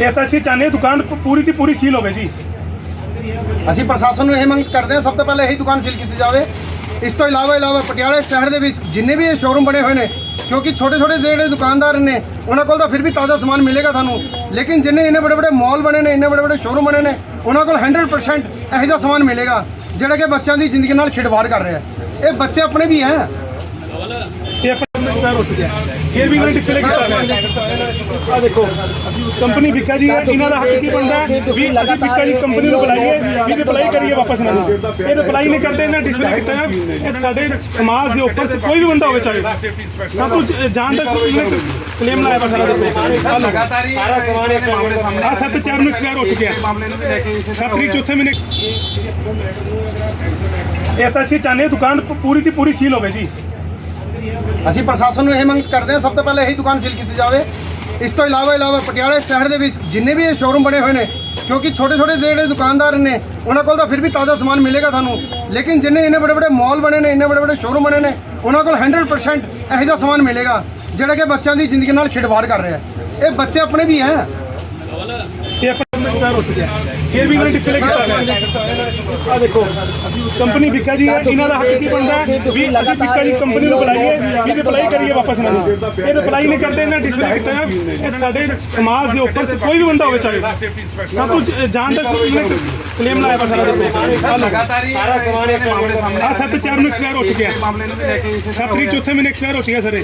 ਇਹ ਤਾਂ ਅਸੀਂ ਚਾਹੁੰਦੇ ਹਾਂ ਦੁਕਾਨ ਪੂਰੀ ਦੀ ਪੂਰੀ ਸੀਲ ਹੋਵੇ ਜੀ। ਅਸੀਂ ਪ੍ਰਸ਼ਾਸਨ ਨੂੰ ਇਹ ਮੰਗ ਕਰਦੇ ਹਾਂ ਸਭ ਤੋਂ ਪਹਿਲਾਂ ਇਹੀ ਦੁਕਾਨ ਸੀਲ ਕੀਤੀ ਜਾਵੇ। ਇਸ ਤੋਂ ਇਲਾਵਾ ਇਲਾਵਾ ਪਟਿਆਲੇ ਸ਼ਹਿਰ ਦੇ ਵਿੱਚ ਜਿੰਨੇ ਵੀ ਇਹ ਸ਼ੋਰੂਮ ਬਣੇ ਹੋਏ ਨੇ ਕਿਉਂਕਿ ਛੋਟੇ ਛੋਟੇ ਜਿਹੜੇ ਦੁਕਾਨਦਾਰ ਨੇ ਉਹਨਾਂ ਕੋਲ ਤਾਂ ਫਿਰ ਵੀ ਤਾਜ਼ਾ ਸਮਾਨ ਮਿਲੇਗਾ ਤੁਹਾਨੂੰ। ਲੇਕਿਨ ਜਿੰਨੇ ਇੰਨੇ ਵੱਡੇ ਵੱਡੇ ਮਾਲ ਬਣੇ ਨੇ ਇੰਨੇ ਵੱਡੇ ਵੱਡੇ ਸ਼ੋਰੂਮ ਬਣੇ ਨੇ ਉਹਨਾਂ ਕੋਲ 100% ਇਹੋ ਜਿਹਾ ਸਮਾਨ ਮਿਲੇਗਾ ਜਿਹੜਾ ਕਿ ਬੱਚਿਆਂ ਦੀ ਜ਼ਿੰਦਗੀ ਨਾਲ ਖਿਡਵਾੜ ਕਰ ਰਿਹਾ ਹੈ। ਇਹ ਬੱਚੇ ਆਪਣੇ ਵੀ ਹੈ। ਇਹ ਆਪਣਾ ਨੁਕਸਾਨ ਹੋ ਚੁੱਕਿਆ ਫਿਰ ਵੀ ਇਹਨਾਂ ਨੇ ਡਿਸਪਲੇ ਕੀਤਾ ਹੋਇਆ ਆ ਦੇਖੋ ਕੰਪਨੀ ਵਿਕਾ ਜੀ ਹੈ ਇਹਨਾਂ ਦਾ ਹੱਕ ਕੀ ਬਣਦਾ? ਵੀ ਅਸੀਂ ਵਿਕਾ ਜੀ ਕੰਪਨੀ ਨੂੰ ਬੁਲਾਈਏ ਵੀ ਰਿਪਲਾਈ ਕਰੀਏ ਵਾਪਸ ਇਹਨਾਂ ਨੂੰ। ਇਹ ਰਿਪਲਾਈ ਨਹੀਂ ਕਰਦੇ ਇਹਨਾਂ ਡਿਸਪਲੇ ਕੀਤਾ ਹੈ? ਇਹ ਸਾਡੇ ਸਮਾਜ ਦੇ ਉੱਪਰ ਸੇ ਕੋਈ ਵੀ ਬੰਦਾ ਹੋਵੇ ਚਾਹੇ। ਸਭ ਕੁਝ ਜਾਣ ਦਾ ਕਲੇਮ ਲਾਇਆ ਵਾ ਸਾਰਾ ਦੇਖੋ ਲਗਾਤਾਰ ਸਾਰਾ ਸਮਾਨ ਇਸ ਮਾਮਲੇ ਸਾਹਮਣੇ ਆ ਸੱਤ ਚਾਰ ਨੂੰ ਐਕਸਪਾਇਰ ਹੋ ਚੁੱਕਿਆ ਮਾਮਲੇ ਨੂੰ ਵੀ ਲੈ ਕੇ ਸੱਤ ਤਰੀਕ ਚੌਥੇ ਮਹੀਨੇ ਇਹ ਤਾਂ ਅਸੀਂ ਚਾਹੁੰਦੇ ਦੁਕਾਨ ਪੂਰੀ ਦੀ ਪੂਰੀ ਸੀਲ ਹੋਵੇ ਜੀ। ਅਸੀਂ ਪ੍ਰਸ਼ਾਸਨ ਨੂੰ ਇਹ ਮੰਗ ਕਰਦੇ ਹਾਂ, ਸਭ ਤੋਂ ਪਹਿਲਾਂ ਇਹੀ ਦੁਕਾਨ ਸੀਲ ਕੀਤੀ ਜਾਵੇ। ਇਸ ਤੋਂ ਇਲਾਵਾ ਇਲਾਵਾ ਪਟਿਆਲੇ ਸ਼ਹਿਰ ਦੇ ਵਿੱਚ ਜਿੰਨੇ ਵੀ ਇਹ ਸ਼ੋਰੂਮ ਬਣੇ ਹੋਏ ਨੇ, ਕਿਉਂਕਿ ਛੋਟੇ ਛੋਟੇ ਜਿਹੜੇ ਦੁਕਾਨਦਾਰ ਨੇ, ਉਹਨਾਂ ਕੋਲ ਤਾਂ ਫਿਰ ਵੀ ਤਾਜ਼ਾ ਸਮਾਨ ਮਿਲੇਗਾ ਤੁਹਾਨੂੰ। ਲੇਕਿਨ ਜਿੰਨੇ ਇੰਨੇ ਬੜੇ ਬੜੇ ਮਾਲ ਬਣੇ ਨੇ, ਇੰਨੇ ਬੜੇ ਬੜੇ ਸ਼ੋਰੂਮ ਬਣੇ ਨੇ, ਉਹਨਾਂ ਕੋਲ 100% ਇਹੋ ਜਿਹਾ ਸਮਾਨ ਮਿਲੇਗਾ, ਜਿਹੜਾ ਕਿ ਬੱਚਿਆਂ ਦੀ ਜ਼ਿੰਦਗੀ ਨਾਲ ਖਿਡਵਾੜ ਕਰ ਰਿਹਾ ਹੈ। ਇਹ ਬੱਚੇ ਆਪਣੇ ਵੀ ਹੈ। ਫਿਰ ਵੀ ਇਹਨਾਂ ਨੇ ਡਿਸਪਲੇ ਕੀਤਾ ਹੈ ਆ ਦੇਖੋ ਕੰਪਨੀ ਵਿਕਾ ਜੀ ਹੈ ਇਹਨਾਂ ਦਾ ਹੱਕ ਕੀ ਬਣਦਾ? ਹੈ ਵੀ ਅਸੀਂ ਵਿਕਾ ਜੀ ਕੰਪਨੀ ਨੂੰ ਬੁਲਾਈਏ ਵੀ ਰਿਪਲਾਈ ਕਰੀਏ ਵਾਪਸ ਇਹਨਾਂ ਨੂੰ। ਇਹ ਰਿਪਲਾਈ ਨਹੀਂ ਕਰਦੇ ਇਹਨਾਂ ਡਿਸਪਲੇ ਕੀਤਾ ਹੈ ਇਹ ਸਾਡੇ ਸਮਾਜ ਦੇ ਉੱਪਰ ਕੋਈ ਵੀ ਬੰਦਾ ਹੋਵੇ ਚਾਹੇ। ਸਭ ਕੁਝ ਜਾਣ ਦਾ ਕਲੇਮ ਲਾਇਆ ਵਾ ਸਾਰਾ ਸਾਰਾ ਸਮਾਨ ਇਸ ਮਾਮਲੇ ਸਾਹਮਣੇ ਆ ਸੱਤ ਚਾਰ ਨੂੰ ਐਕਸਪਾਇਰ ਹੋ ਚੁੱਕਿਆ ਹੈ ਮਾਮਲੇ ਨੂੰ ਵੀ ਲੈ ਕੇ ਇਸੇ ਸੱਤ ਤਰੀਕ ਚੌਥੇ ਮਹੀਨੇ ਐਕਸਪਾਇਰ ਹੋ ਚੁੱਕਿਆ ਸਰ।